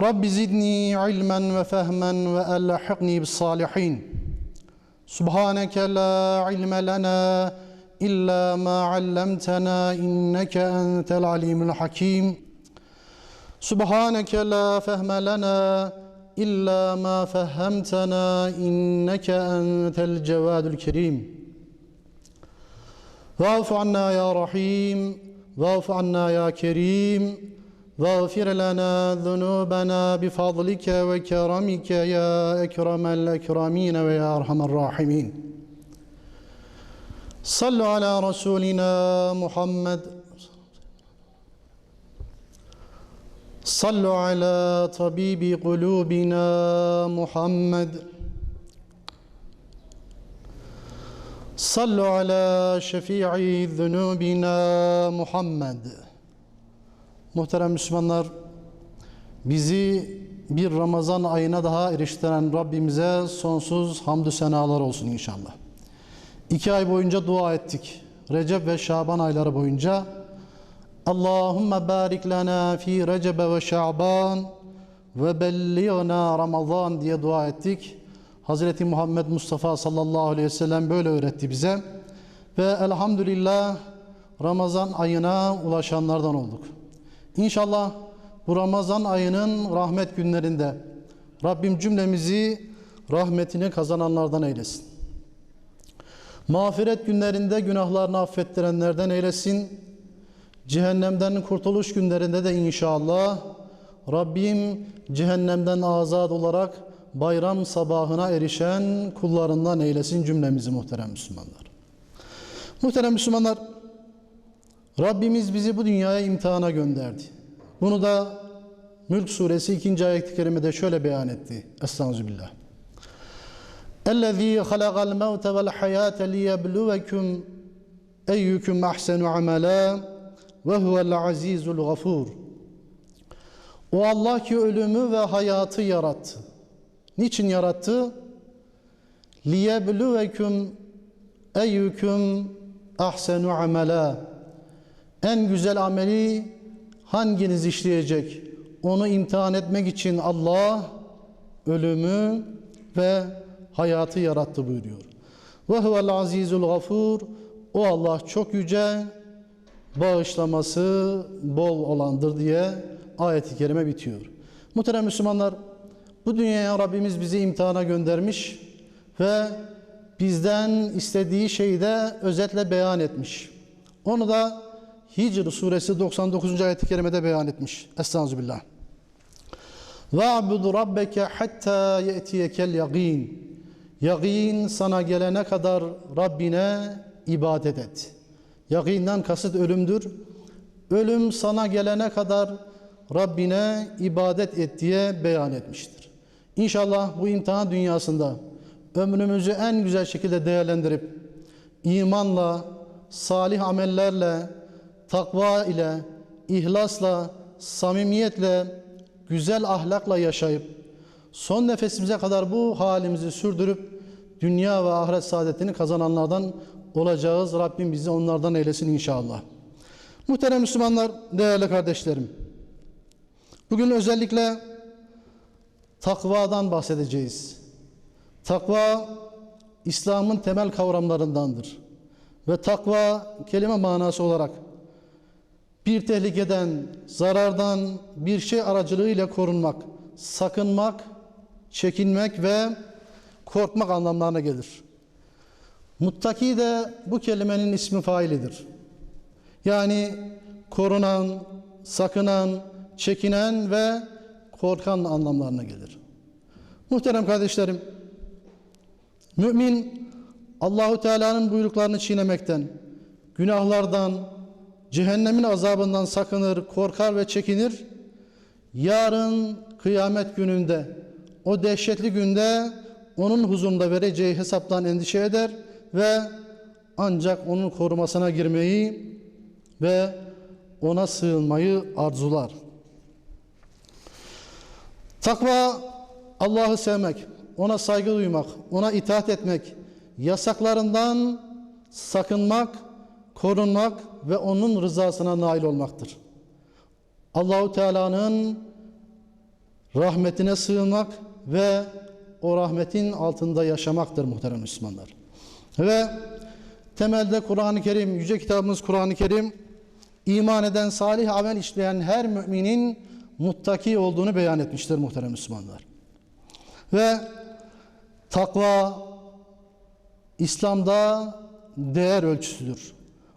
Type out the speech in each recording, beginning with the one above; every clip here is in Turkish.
Rabbi zidni ilmen ve fehmen ve elhaqni bis salihin. Subhaneke la ilme lana illa ma allamtana inneke entel alimul hakim. Subhaneke la fehme lana illa ma fehhemtena inneke entel cevadul kerim. Va'fu anna ya rahim, va'fu anna ya kerim. واغفر لنا ذنوبنا بفضلك وكرمك يا أكرم الأكرمين ويا أرحم الراحمين. صلوا على رسولنا محمد. صلوا على طبيب قلوبنا محمد. صلوا على شفيع ذنوبنا Muhammed. Muhterem Müslümanlar, bizi bir Ramazan ayına daha eriştiren Rabbimize sonsuz hamdü senalar olsun inşallah. İki ay boyunca dua ettik. Recep ve Şaban ayları boyunca Allahümme barik lana fi Recebe ve Şaban ve belliğna Ramazan diye dua ettik. Hazreti Muhammed Mustafa sallallahu aleyhi ve sellem böyle öğretti bize. Ve elhamdülillah Ramazan ayına ulaşanlardan olduk. İnşallah bu Ramazan ayının rahmet günlerinde Rabbim cümlemizi rahmetini kazananlardan eylesin. Mağfiret günlerinde günahlarını affettirenlerden eylesin. Cehennemden kurtuluş günlerinde de inşallah Rabbim cehennemden azad olarak bayram sabahına erişen kullarından eylesin cümlemizi muhterem Müslümanlar. Muhterem Müslümanlar, Rabbimiz bizi bu dünyaya imtihana gönderdi. Bunu da Mülk suresi 2. ayet-i kerimede şöyle beyan etti. Estağfirullah. اَلَّذ۪ي خَلَقَ الْمَوْتَ وَالْحَيَاةَ لِيَبْلُوَكُمْ اَيُّكُمْ اَحْسَنُ عَمَلًا وَهُوَ الْعَز۪يزُ الْغَفُورُ O Allah ki ölümü ve hayatı yarattı. Niçin yarattı? لِيَبْلُوَكُمْ eyyüküm ahsenu amela en güzel ameli hanginiz işleyecek onu imtihan etmek için Allah ölümü ve hayatı yarattı buyuruyor. Ve huvel azizul gafur o Allah çok yüce bağışlaması bol olandır diye ayet-i kerime bitiyor. Muhterem Müslümanlar bu dünyaya Rabbimiz bizi imtihana göndermiş ve bizden istediği şeyi de özetle beyan etmiş. Onu da Hicr suresi 99. ayet-i kerimede beyan etmiş. Estağfirullah. وَعْبُدْ رَبَّكَ حَتَّى يَأْتِيَكَ الْيَقِينَ Yaqin sana gelene kadar Rabbine ibadet et. Yakinden kasıt ölümdür. Ölüm sana gelene kadar Rabbine ibadet et diye beyan etmiştir. İnşallah bu imtihan dünyasında ömrümüzü en güzel şekilde değerlendirip imanla, salih amellerle, takva ile, ihlasla, samimiyetle, güzel ahlakla yaşayıp son nefesimize kadar bu halimizi sürdürüp dünya ve ahiret saadetini kazananlardan olacağız. Rabbim bizi onlardan eylesin inşallah. Muhterem Müslümanlar, değerli kardeşlerim. Bugün özellikle takvadan bahsedeceğiz. Takva İslam'ın temel kavramlarındandır. Ve takva kelime manası olarak bir tehlikeden, zarardan bir şey aracılığıyla korunmak, sakınmak, çekinmek ve korkmak anlamlarına gelir. Muttaki de bu kelimenin ismi failidir. Yani korunan, sakınan, çekinen ve korkan anlamlarına gelir. Muhterem kardeşlerim, Mümin Allahu Teala'nın buyruklarını çiğnemekten, günahlardan, cehennemin azabından sakınır, korkar ve çekinir. yarın kıyamet gününde o dehşetli günde onun huzurunda vereceği hesaptan endişe eder ve ancak onun korumasına girmeyi ve ona sığınmayı arzular. Takva Allah'ı sevmek, ona saygı duymak, ona itaat etmek, yasaklarından sakınmak, korunmak ve onun rızasına nail olmaktır. Allahu Teala'nın rahmetine sığınmak ve o rahmetin altında yaşamaktır muhterem Müslümanlar. Ve temelde Kur'an-ı Kerim, yüce kitabımız Kur'an-ı Kerim iman eden, salih amel işleyen her müminin muttaki olduğunu beyan etmiştir muhterem Müslümanlar. Ve takva İslam'da değer ölçüsüdür.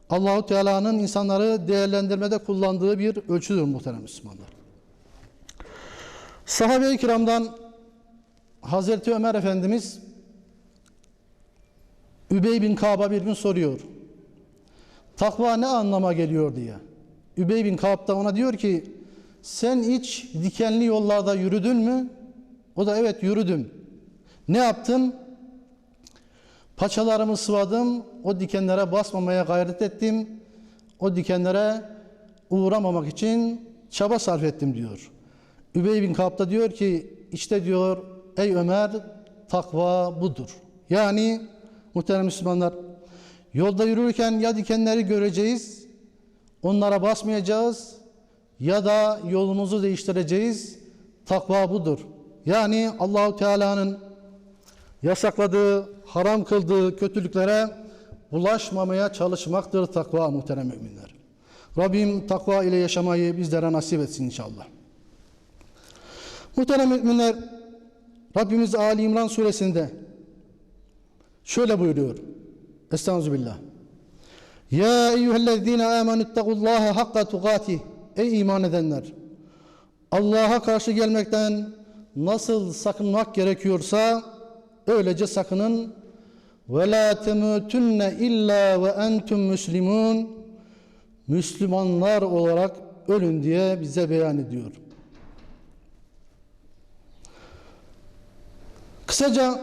Allahu Teala'nın insanları değerlendirmede kullandığı bir ölçüdür muhterem Müslümanlar. Sahabe-i kiramdan Hazreti Ömer Efendimiz Übey bin Kab'a bir gün soruyor. Takva ne anlama geliyor diye. Übey bin Kab da ona diyor ki sen hiç dikenli yollarda yürüdün mü? O da evet yürüdüm. Ne yaptım? Paçalarımı sıvadım, o dikenlere basmamaya gayret ettim. O dikenlere uğramamak için çaba sarf ettim diyor. Übey bin Kab da diyor ki işte diyor ey Ömer takva budur. Yani muhterem Müslümanlar yolda yürürken ya dikenleri göreceğiz, onlara basmayacağız ya da yolumuzu değiştireceğiz. Takva budur. Yani Allahu Teala'nın yasakladığı, haram kıldığı kötülüklere bulaşmamaya çalışmaktır takva muhterem müminler. Rabbim takva ile yaşamayı bizlere nasip etsin inşallah. Muhterem müminler, Rabbimiz Ali İmran suresinde şöyle buyuruyor. Estağfirullah. Ya eyyühellezine amenu ittakullaha hakka tukatih. Ey iman edenler! Allah'a karşı gelmekten nasıl sakınmak gerekiyorsa öylece sakının. Ve la temutunne illa ve entum muslimun. Müslümanlar olarak ölün diye bize beyan ediyor. Kısaca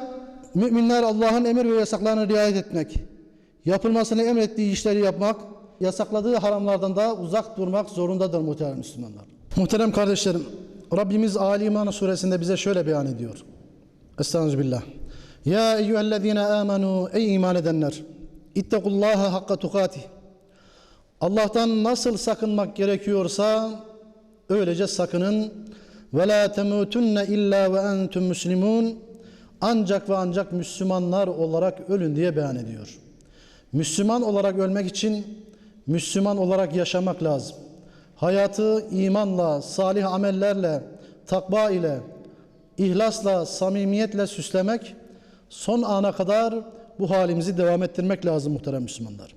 müminler Allah'ın emir ve yasaklarına riayet etmek, yapılmasını emrettiği işleri yapmak, yasakladığı haramlardan da uzak durmak zorundadır muhterem Müslümanlar. Muhterem kardeşlerim, Rabbimiz Ali İmran suresinde bize şöyle beyan ediyor. Estağfirullah. Ya eyyühellezine amenu ey iman edenler ittekullaha hakka tukatih Allah'tan nasıl sakınmak gerekiyorsa öylece sakının ve la temutunne illa ve entum muslimun ancak ve ancak Müslümanlar olarak ölün diye beyan ediyor. Müslüman olarak ölmek için Müslüman olarak yaşamak lazım. Hayatı imanla, salih amellerle, takva ile, ihlasla, samimiyetle süslemek, son ana kadar bu halimizi devam ettirmek lazım muhterem Müslümanlar.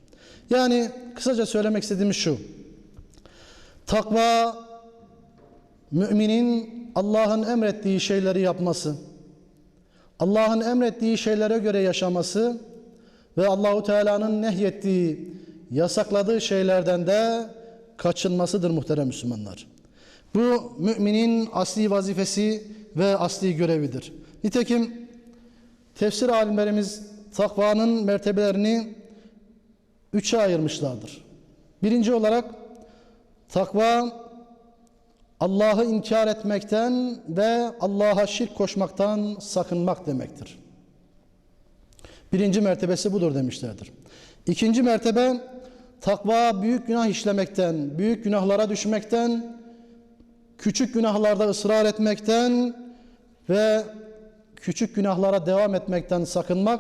Yani kısaca söylemek istediğimiz şu. Takva, müminin Allah'ın emrettiği şeyleri yapması, Allah'ın emrettiği şeylere göre yaşaması ve Allahu Teala'nın nehyettiği, yasakladığı şeylerden de kaçınmasıdır muhterem Müslümanlar. Bu müminin asli vazifesi ve asli görevidir. Nitekim tefsir alimlerimiz takvanın mertebelerini üçe ayırmışlardır. Birinci olarak takva Allah'ı inkar etmekten ve Allah'a şirk koşmaktan sakınmak demektir. Birinci mertebesi budur demişlerdir. İkinci mertebe takva büyük günah işlemekten, büyük günahlara düşmekten, küçük günahlarda ısrar etmekten ve küçük günahlara devam etmekten sakınmak,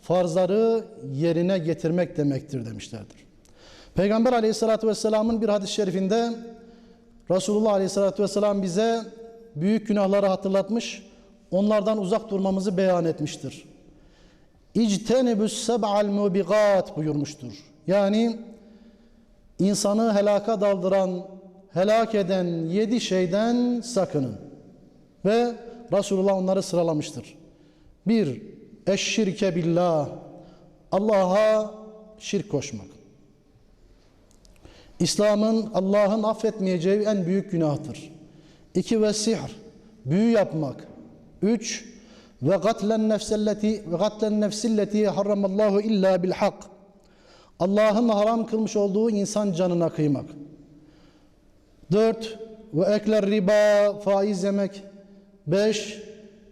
farzları yerine getirmek demektir demişlerdir. Peygamber aleyhissalatü vesselamın bir hadis-i şerifinde Resulullah aleyhissalatü vesselam bize büyük günahları hatırlatmış, onlardan uzak durmamızı beyan etmiştir. İctenebüs seb'al mubigat buyurmuştur. Yani insanı helaka daldıran, helak eden yedi şeyden sakının. Ve Resulullah onları sıralamıştır. Bir, eşşirke billah. Allah'a şirk koşmak. İslam'ın Allah'ın affetmeyeceği en büyük günahtır. İki ve sihr, büyü yapmak. Üç, ve katlen nefselleti ve katlen nefsilleti harramallahu illa bil hak. Allah'ın haram kılmış olduğu insan canına kıymak. Dört, ve ekler riba, faiz yemek. Beş,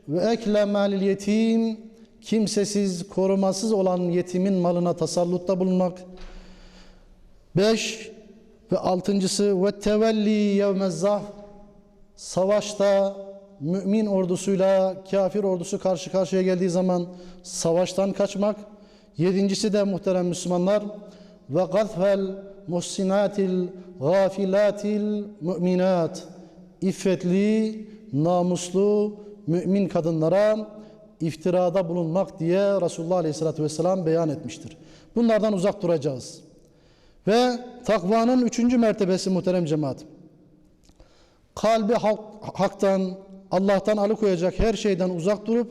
ve ekle yetim, kimsesiz, korumasız olan yetimin malına tasallutta bulunmak. Beş, ve altıncısı, ve tevelli yevmezzah, savaşta mümin ordusuyla kafir ordusu karşı karşıya geldiği zaman savaştan kaçmak. Yedincisi de muhterem Müslümanlar ve gazfel muhsinatil gafilatil müminat iffetli, namuslu mümin kadınlara iftirada bulunmak diye Resulullah Aleyhisselatü Vesselam beyan etmiştir. Bunlardan uzak duracağız. Ve takvanın üçüncü mertebesi muhterem cemaat. Kalbi hak, haktan, Allah'tan alıkoyacak her şeyden uzak durup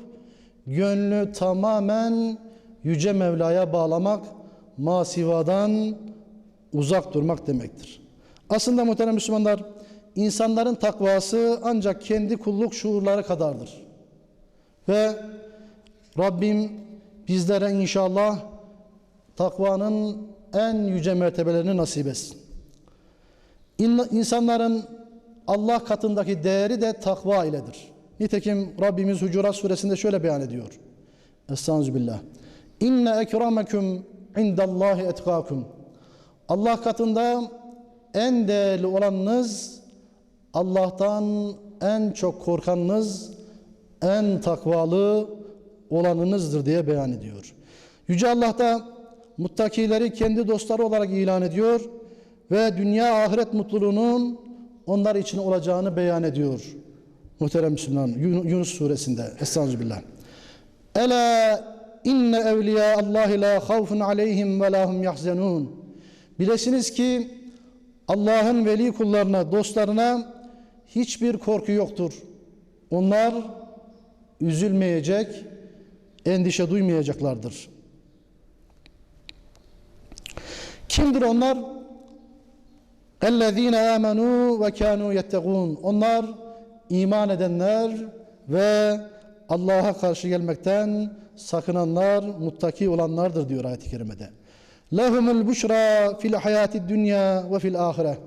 gönlü tamamen Yüce Mevla'ya bağlamak, masivadan uzak durmak demektir. Aslında muhterem Müslümanlar, insanların takvası ancak kendi kulluk şuurları kadardır. Ve Rabbim bizlere inşallah takvanın en yüce mertebelerini nasip etsin. İnsanların Allah katındaki değeri de takva iledir. Nitekim Rabbimiz Hucurat suresinde şöyle beyan ediyor. Estağfirullah. İnne ekrameküm indallahi etkakum. Allah katında en değerli olanınız Allah'tan en çok korkanınız, en takvalı olanınızdır diye beyan ediyor. Yüce Allah da muttakileri kendi dostları olarak ilan ediyor ve dünya ahiret mutluluğunun onlar için olacağını beyan ediyor. Muhterem Müslüman Yunus suresinde Estağfirullah. Ela inne evliya Allahi la havfun aleyhim ve lahum yahzenun. Bilesiniz ki Allah'ın veli kullarına, dostlarına hiçbir korku yoktur. Onlar üzülmeyecek, endişe duymayacaklardır. Kimdir onlar? اَلَّذ۪ينَ آمَنُوا وَكَانُوا يَتَّقُونَ Onlar iman edenler ve Allah'a karşı gelmekten sakınanlar, muttaki olanlardır diyor ayet-i kerimede. لَهُمُ الْبُشْرَى fil hayati dünya ve fil ahire.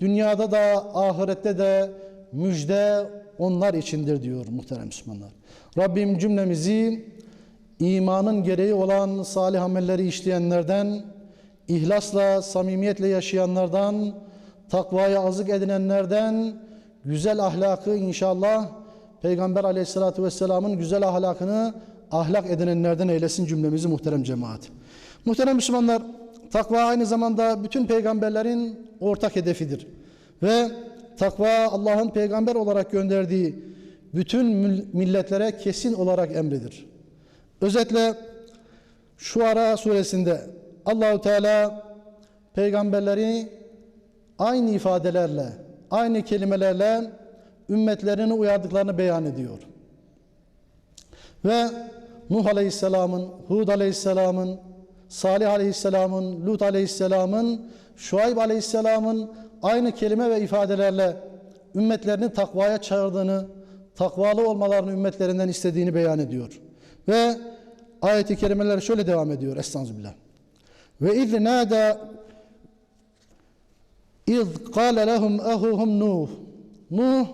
Dünyada da ahirette de müjde onlar içindir diyor muhterem Müslümanlar. Rabbim cümlemizi imanın gereği olan salih amelleri işleyenlerden, ihlasla, samimiyetle yaşayanlardan, takvaya azık edinenlerden, güzel ahlakı inşallah Peygamber aleyhissalatü vesselamın güzel ahlakını ahlak edinenlerden eylesin cümlemizi muhterem cemaat. Muhterem Müslümanlar, takva aynı zamanda bütün peygamberlerin ortak hedefidir. Ve takva Allah'ın peygamber olarak gönderdiği bütün milletlere kesin olarak emridir. Özetle şu ara suresinde Allahu Teala peygamberleri aynı ifadelerle, aynı kelimelerle ümmetlerini uyardıklarını beyan ediyor. Ve Nuh Aleyhisselam'ın, Hud Aleyhisselam'ın, Salih Aleyhisselam'ın, Lut Aleyhisselam'ın, Şuayb Aleyhisselam'ın aynı kelime ve ifadelerle ümmetlerini takvaya çağırdığını, takvalı olmalarını ümmetlerinden istediğini beyan ediyor. Ve ayet-i kerimeler şöyle devam ediyor. Estağfirullah. Ve iz nâdâ iz kâle lehum ehuhum Nuh. Nuh,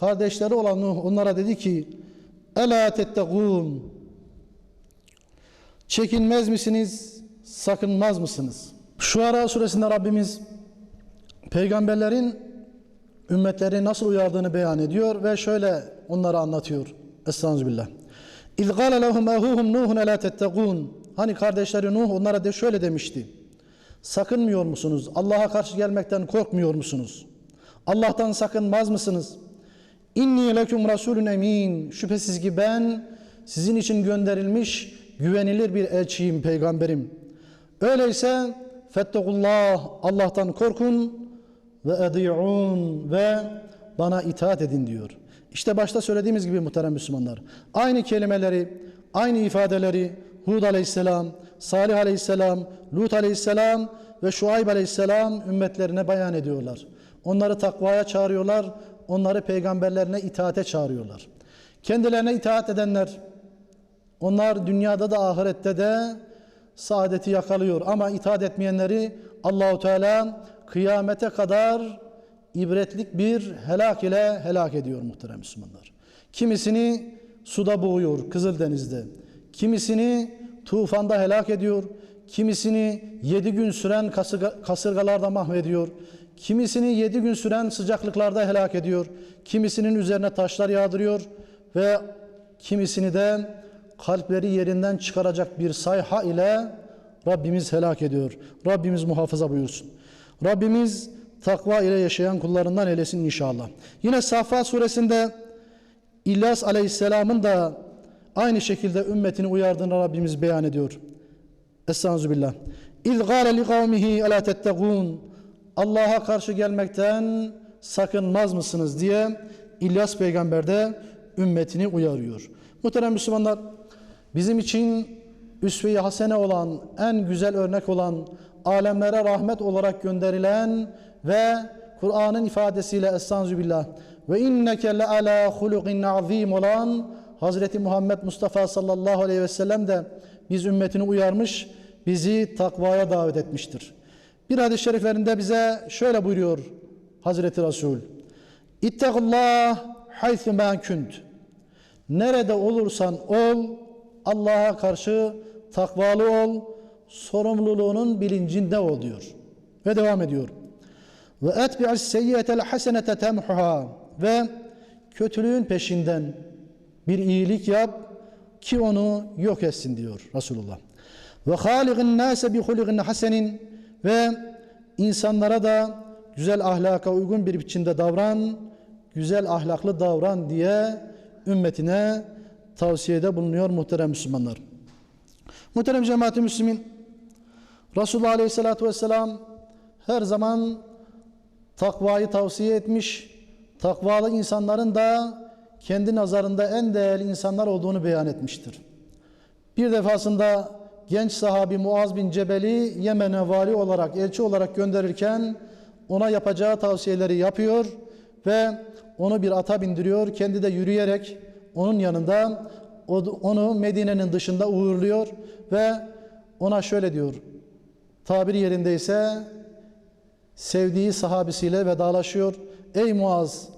kardeşleri olan Nuh onlara dedi ki Ela tettegûn Çekinmez misiniz? Sakınmaz mısınız? Şu ara suresinde Rabbimiz peygamberlerin ümmetleri nasıl uyardığını beyan ediyor ve şöyle onlara anlatıyor. Estağfirullah. İz gâle lehum ehuhum Nuhun elâ tettegûn. Hani kardeşleri Nuh onlara de şöyle demişti. Sakınmıyor musunuz? Allah'a karşı gelmekten korkmuyor musunuz? Allah'tan sakınmaz mısınız? İnni leküm rasulun emin. Şüphesiz ki ben sizin için gönderilmiş güvenilir bir elçiyim, peygamberim. Öyleyse fettekullah Allah'tan korkun ve edi'un ve bana itaat edin diyor. İşte başta söylediğimiz gibi muhterem Müslümanlar. Aynı kelimeleri, aynı ifadeleri Hud aleyhisselam, Salih aleyhisselam, Lut aleyhisselam ve Şuayb aleyhisselam ümmetlerine beyan ediyorlar. Onları takvaya çağırıyorlar, onları peygamberlerine itaate çağırıyorlar. Kendilerine itaat edenler onlar dünyada da ahirette de saadeti yakalıyor ama itaat etmeyenleri Allahu Teala kıyamete kadar ibretlik bir helak ile helak ediyor muhterem Müslümanlar. Kimisini suda boğuyor Kızıldeniz'de. Kimisini tufanda helak ediyor. Kimisini yedi gün süren kasırga, kasırgalarda mahvediyor. Kimisini yedi gün süren sıcaklıklarda helak ediyor. Kimisinin üzerine taşlar yağdırıyor ve kimisini de kalpleri yerinden çıkaracak bir sayha ile Rabbimiz helak ediyor. Rabbimiz muhafaza buyursun. Rabbimiz takva ile yaşayan kullarından eylesin inşallah. Yine Safa suresinde İlyas aleyhisselamın da aynı şekilde ümmetini uyardığını Rabbimiz beyan ediyor. Estağfirullah. İz gâle li kavmihi alâ tettegûn. Allah'a karşı gelmekten sakınmaz mısınız diye İlyas peygamber de ümmetini uyarıyor. Muhterem Müslümanlar bizim için üsve-i hasene olan, en güzel örnek olan, alemlere rahmet olarak gönderilen ve Kur'an'ın ifadesiyle Estağfirullah ve inneke le ala hulukin azim olan Hazreti Muhammed Mustafa sallallahu aleyhi ve sellem de biz ümmetini uyarmış, bizi takvaya davet etmiştir. Bir hadis-i şeriflerinde bize şöyle buyuruyor Hazreti Resul. İttegullah haythu ma kunt. Nerede olursan ol, Allah'a karşı takvalı ol, sorumluluğunun bilincinde ol diyor. Ve devam ediyor. Ve etbi'is seyyiyetel hasenete temhuha ve kötülüğün peşinden bir iyilik yap ki onu yok etsin diyor Resulullah. Ve haliqin nase bi huliqin hasenin ve insanlara da güzel ahlaka uygun bir biçimde davran, güzel ahlaklı davran diye ümmetine tavsiyede bulunuyor muhterem Müslümanlar. Muhterem cemaat-i Müslümin, Resulullah Aleyhisselatü Vesselam her zaman takvayı tavsiye etmiş, takvalı insanların da kendi nazarında en değerli insanlar olduğunu beyan etmiştir. Bir defasında genç sahabi Muaz bin Cebel'i Yemen'e vali olarak, elçi olarak gönderirken ona yapacağı tavsiyeleri yapıyor ve onu bir ata bindiriyor. Kendi de yürüyerek onun yanında onu Medine'nin dışında uğurluyor ve ona şöyle diyor. Tabiri yerindeyse sevdiği sahabisiyle vedalaşıyor. Ey Muaz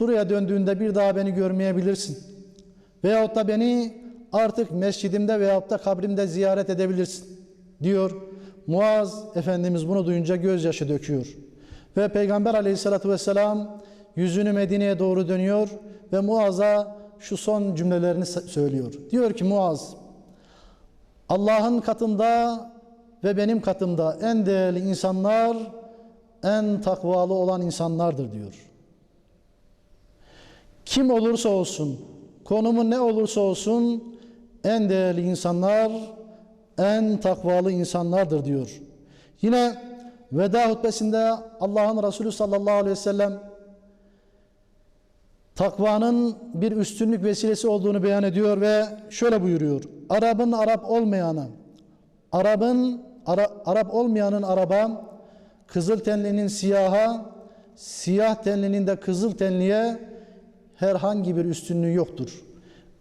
buraya döndüğünde bir daha beni görmeyebilirsin. Veyahut da beni artık mescidimde veyahut da kabrimde ziyaret edebilirsin diyor. Muaz Efendimiz bunu duyunca gözyaşı döküyor. Ve Peygamber aleyhissalatü vesselam yüzünü Medine'ye doğru dönüyor ve Muaz'a şu son cümlelerini söylüyor. Diyor ki Muaz Allah'ın katında ve benim katımda en değerli insanlar en takvalı olan insanlardır diyor. Kim olursa olsun, konumu ne olursa olsun en değerli insanlar en takvalı insanlardır diyor. Yine veda hutbesinde Allah'ın Resulü sallallahu aleyhi ve sellem takvanın bir üstünlük vesilesi olduğunu beyan ediyor ve şöyle buyuruyor. Arap'ın Arap olmayanı, Arap'ın Ara, Arap olmayanın araba, kızıl tenlinin siyaha, siyah tenlinin de kızıl tenliye herhangi bir üstünlüğü yoktur.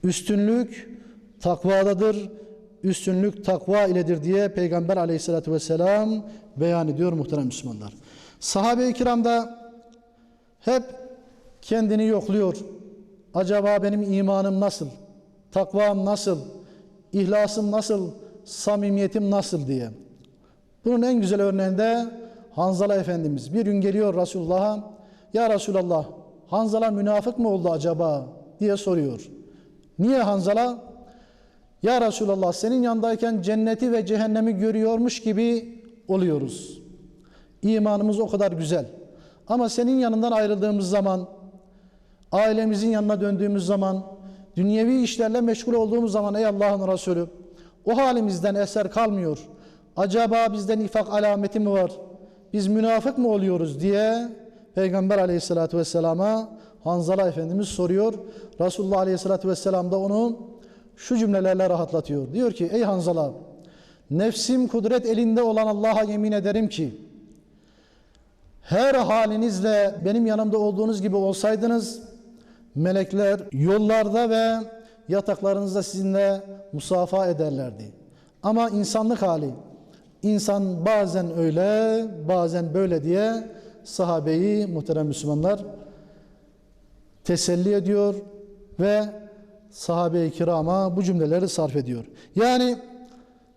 Üstünlük takvadadır. Üstünlük takva iledir diye Peygamber aleyhissalatü vesselam beyan ediyor muhterem Müslümanlar. Sahabe-i kiram da hep kendini yokluyor. Acaba benim imanım nasıl? Takvam nasıl? İhlasım nasıl? Samimiyetim nasıl diye. Bunun en güzel örneğinde Hanzala Efendimiz. Bir gün geliyor Resulullah'a. Ya Resulallah Hanzala münafık mı oldu acaba? diye soruyor. Niye Hanzala? Ya Resulallah senin yanındayken cenneti ve cehennemi görüyormuş gibi oluyoruz. İmanımız o kadar güzel. Ama senin yanından ayrıldığımız zaman, ailemizin yanına döndüğümüz zaman, dünyevi işlerle meşgul olduğumuz zaman ey Allah'ın Resulü o halimizden eser kalmıyor. Acaba bizde nifak alameti mi var? Biz münafık mı oluyoruz diye Peygamber aleyhissalatü vesselama Hanzala Efendimiz soruyor. Resulullah aleyhissalatü vesselam da onu şu cümlelerle rahatlatıyor. Diyor ki ey Hanzala nefsim kudret elinde olan Allah'a yemin ederim ki her halinizle benim yanımda olduğunuz gibi olsaydınız melekler yollarda ve yataklarınızda sizinle musafa ederlerdi. Ama insanlık hali insan bazen öyle bazen böyle diye sahabeyi muhterem Müslümanlar teselli ediyor ve sahabe-i kirama bu cümleleri sarf ediyor. Yani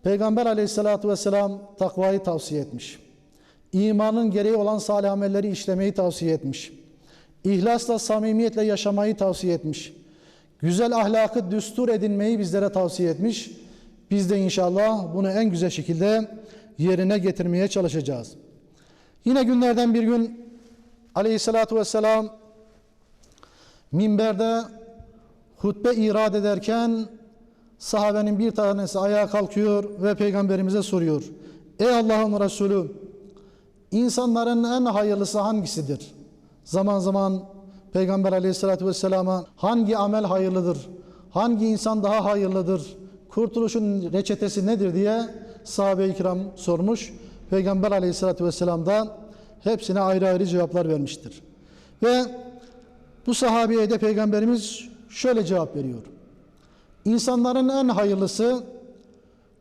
Peygamber aleyhissalatü vesselam takvayı tavsiye etmiş. İmanın gereği olan salih amelleri işlemeyi tavsiye etmiş. İhlasla, samimiyetle yaşamayı tavsiye etmiş. Güzel ahlakı düstur edinmeyi bizlere tavsiye etmiş. Biz de inşallah bunu en güzel şekilde yerine getirmeye çalışacağız. Yine günlerden bir gün aleyhissalatü vesselam minberde hutbe irad ederken sahabenin bir tanesi ayağa kalkıyor ve peygamberimize soruyor. Ey Allah'ın Resulü insanların en hayırlısı hangisidir? Zaman zaman Peygamber aleyhissalatü vesselama hangi amel hayırlıdır? Hangi insan daha hayırlıdır? Kurtuluşun reçetesi nedir diye sahabe-i kiram sormuş. Peygamber aleyhissalatü vesselam da hepsine ayrı ayrı cevaplar vermiştir. Ve bu sahabeye de Peygamberimiz şöyle cevap veriyor. İnsanların en hayırlısı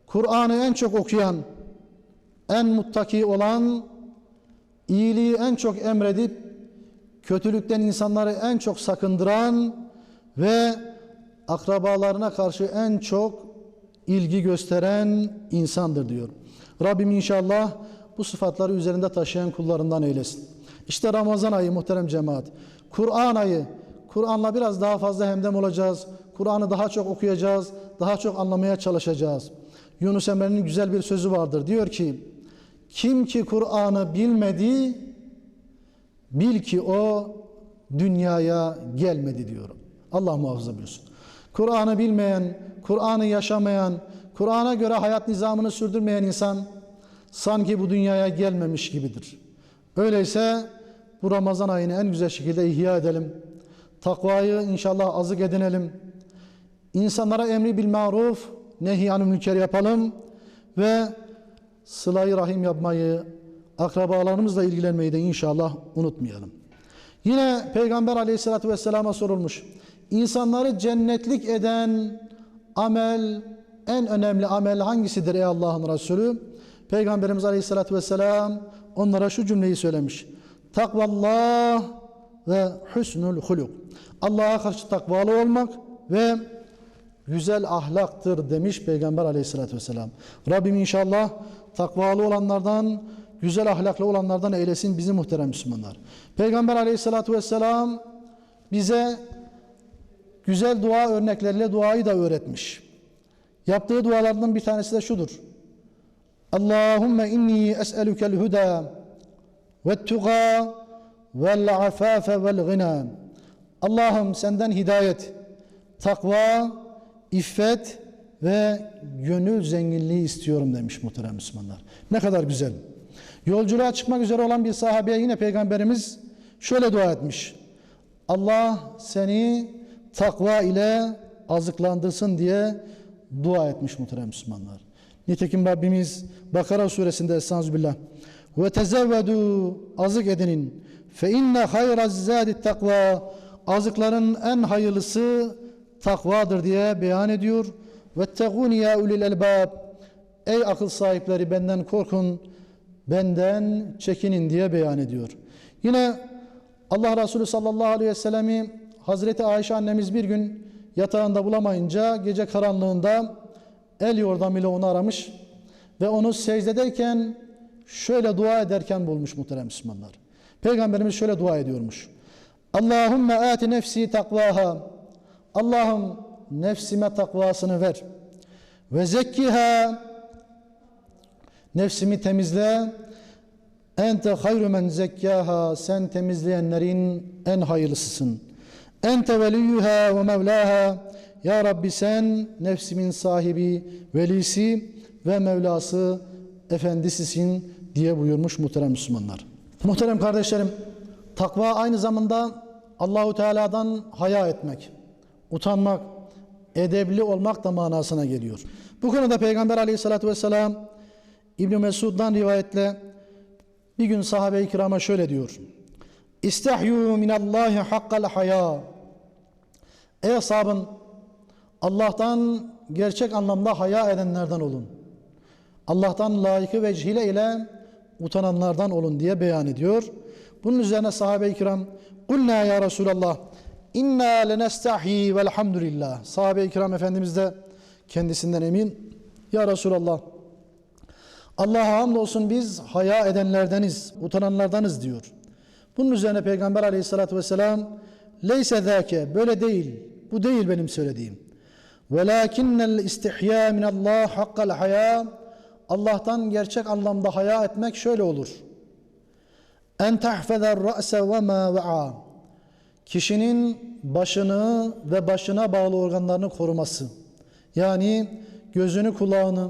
Kur'an'ı en çok okuyan, en muttaki olan, iyiliği en çok emredip kötülükten insanları en çok sakındıran ve akrabalarına karşı en çok ilgi gösteren insandır diyor. Rabbim inşallah bu sıfatları üzerinde taşıyan kullarından eylesin. İşte Ramazan ayı muhterem cemaat. Kur'an ayı. Kur'an'la biraz daha fazla hemdem olacağız. Kur'an'ı daha çok okuyacağız. Daha çok anlamaya çalışacağız. Yunus Emre'nin güzel bir sözü vardır. Diyor ki, kim ki Kur'an'ı bilmedi, bil ki o dünyaya gelmedi diyor. Allah muhafaza buyursun. Kur'an'ı bilmeyen, Kur'an'ı yaşamayan, Kur'an'a göre hayat nizamını sürdürmeyen insan sanki bu dünyaya gelmemiş gibidir. Öyleyse bu Ramazan ayını en güzel şekilde ihya edelim. Takvayı inşallah azık edinelim. İnsanlara emri bil maruf, nehyanü münker yapalım ve sıla-i rahim yapmayı, akrabalarımızla ilgilenmeyi de inşallah unutmayalım. Yine Peygamber aleyhissalatü vesselama sorulmuş. İnsanları cennetlik eden amel, en önemli amel hangisidir ey Allah'ın Resulü? Peygamberimiz aleyhissalatü vesselam onlara şu cümleyi söylemiş. Takvallah ve husnul huluk. Allah'a karşı takvalı olmak ve güzel ahlaktır demiş Peygamber aleyhissalatü vesselam. Rabbim inşallah takvalı olanlardan, güzel ahlaklı olanlardan eylesin bizi muhterem Müslümanlar. Peygamber aleyhissalatü vesselam bize güzel dua örnekleriyle duayı da öğretmiş. Yaptığı dualardan bir tanesi de şudur. Allahümme inni es'elukel huda ve tuğa vel afafe vel gina. Allah'ım senden hidayet, takva, iffet ve gönül zenginliği istiyorum demiş muhterem Müslümanlar. Ne kadar güzel. Yolculuğa çıkmak üzere olan bir sahabeye yine Peygamberimiz şöyle dua etmiş. Allah seni takva ile azıklandırsın diye dua etmiş muhterem Müslümanlar. Nitekim Rabbimiz Bakara suresinde Estağfirullah ve tezevvedu azık edinin fe inne hayraz zadi takva azıkların en hayırlısı takvadır diye beyan ediyor. Ve teguni ya ulil elbab ey akıl sahipleri benden korkun benden çekinin diye beyan ediyor. Yine Allah Resulü sallallahu aleyhi ve sellemi Hazreti Ayşe annemiz bir gün yatağında bulamayınca gece karanlığında el yordamıyla onu aramış ve onu secdedeyken şöyle dua ederken bulmuş muhterem Müslümanlar. Peygamberimiz şöyle dua ediyormuş. Allahümme ati nefsi takvaha. Allah'ım nefsime takvasını ver. Ve zekkiha nefsimi temizle. Ente hayru men zekkaha. Sen temizleyenlerin en hayırlısısın. Ente veliyyuha ve mevlaha. Ya Rabbi sen nefsimin sahibi, velisi ve Mevlası, efendisisin diye buyurmuş muhterem Müslümanlar. Muhterem kardeşlerim, takva aynı zamanda Allahu Teala'dan haya etmek, utanmak, edebli olmak da manasına geliyor. Bu konuda Peygamber Aleyhisselatü Vesselam İbn Mesud'dan rivayetle Bir gün sahabe-i kirama şöyle diyor. İstehyu minallahi hakkal haya. Ey ashabım Allah'tan gerçek anlamda haya edenlerden olun. Allah'tan layıkı vecihle ile utananlardan olun diye beyan ediyor. Bunun üzerine sahabe-i kiram Kulna ya Resulallah inna lenestahi velhamdülillah. Sahabe-i kiram Efendimiz de kendisinden emin. Ya Resulallah Allah'a hamdolsun biz haya edenlerdeniz, utananlardanız diyor. Bunun üzerine Peygamber aleyhissalatü vesselam leyse zâke böyle değil, bu değil benim söylediğim. Velakinnel istihya minallah hakkal haya Allah'tan gerçek anlamda haya etmek şöyle olur. En tahfezer ra'se ve ma Kişinin başını ve başına bağlı organlarını koruması. Yani gözünü, kulağını,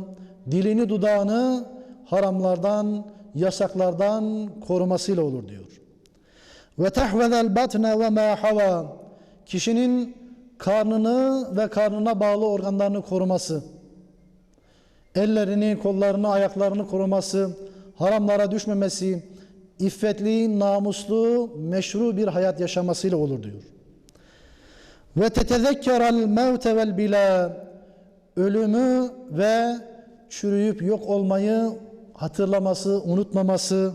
dilini, dudağını haramlardan, yasaklardan korumasıyla olur diyor. Ve tahvezel batne ve ma hava kişinin karnını ve karnına bağlı organlarını koruması. Ellerini, kollarını, ayaklarını koruması, haramlara düşmemesi, iffetli, namuslu, meşru bir hayat yaşamasıyla olur diyor. Ve tetezekkerel mevte vel bila ölümü ve çürüyüp yok olmayı hatırlaması, unutmaması.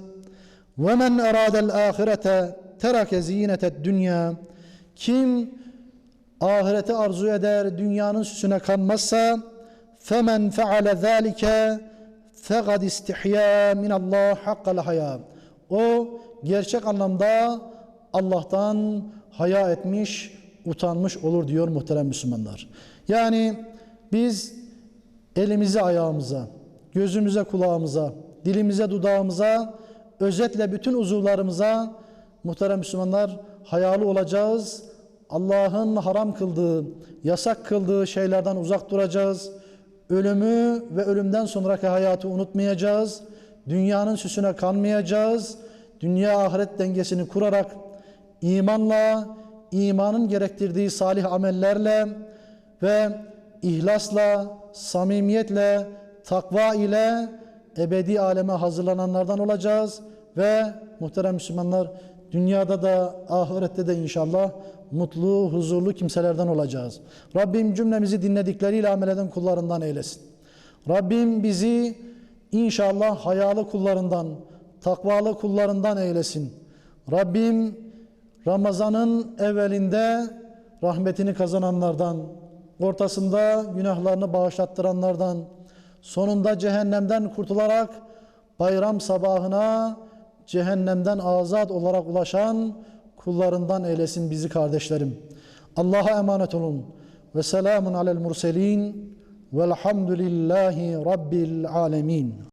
Ve men eradel ahirete terake zineted dünya. Kim ahireti arzu eder, dünyanın süsüne kanmazsa femen feale zalike fegad istihya min Allah hakkal haya. O gerçek anlamda Allah'tan haya etmiş, utanmış olur diyor muhterem Müslümanlar. Yani biz elimize ayağımıza, gözümüze kulağımıza, dilimize dudağımıza, özetle bütün uzuvlarımıza muhterem Müslümanlar hayalı olacağız. Allah'ın haram kıldığı, yasak kıldığı şeylerden uzak duracağız. Ölümü ve ölümden sonraki hayatı unutmayacağız. Dünyanın süsüne kanmayacağız. Dünya ahiret dengesini kurarak imanla, imanın gerektirdiği salih amellerle ve ihlasla, samimiyetle, takva ile ebedi aleme hazırlananlardan olacağız ve muhterem Müslümanlar dünyada da ahirette de inşallah mutlu, huzurlu kimselerden olacağız. Rabbim cümlemizi dinledikleriyle amel eden kullarından eylesin. Rabbim bizi inşallah hayalı kullarından, takvalı kullarından eylesin. Rabbim Ramazan'ın evvelinde rahmetini kazananlardan, ortasında günahlarını bağışlattıranlardan, sonunda cehennemden kurtularak bayram sabahına cehennemden azat olarak ulaşan kullarından eylesin bizi kardeşlerim. Allah'a emanet olun. Ve selamun alel murselin velhamdülillahi rabbil alemin.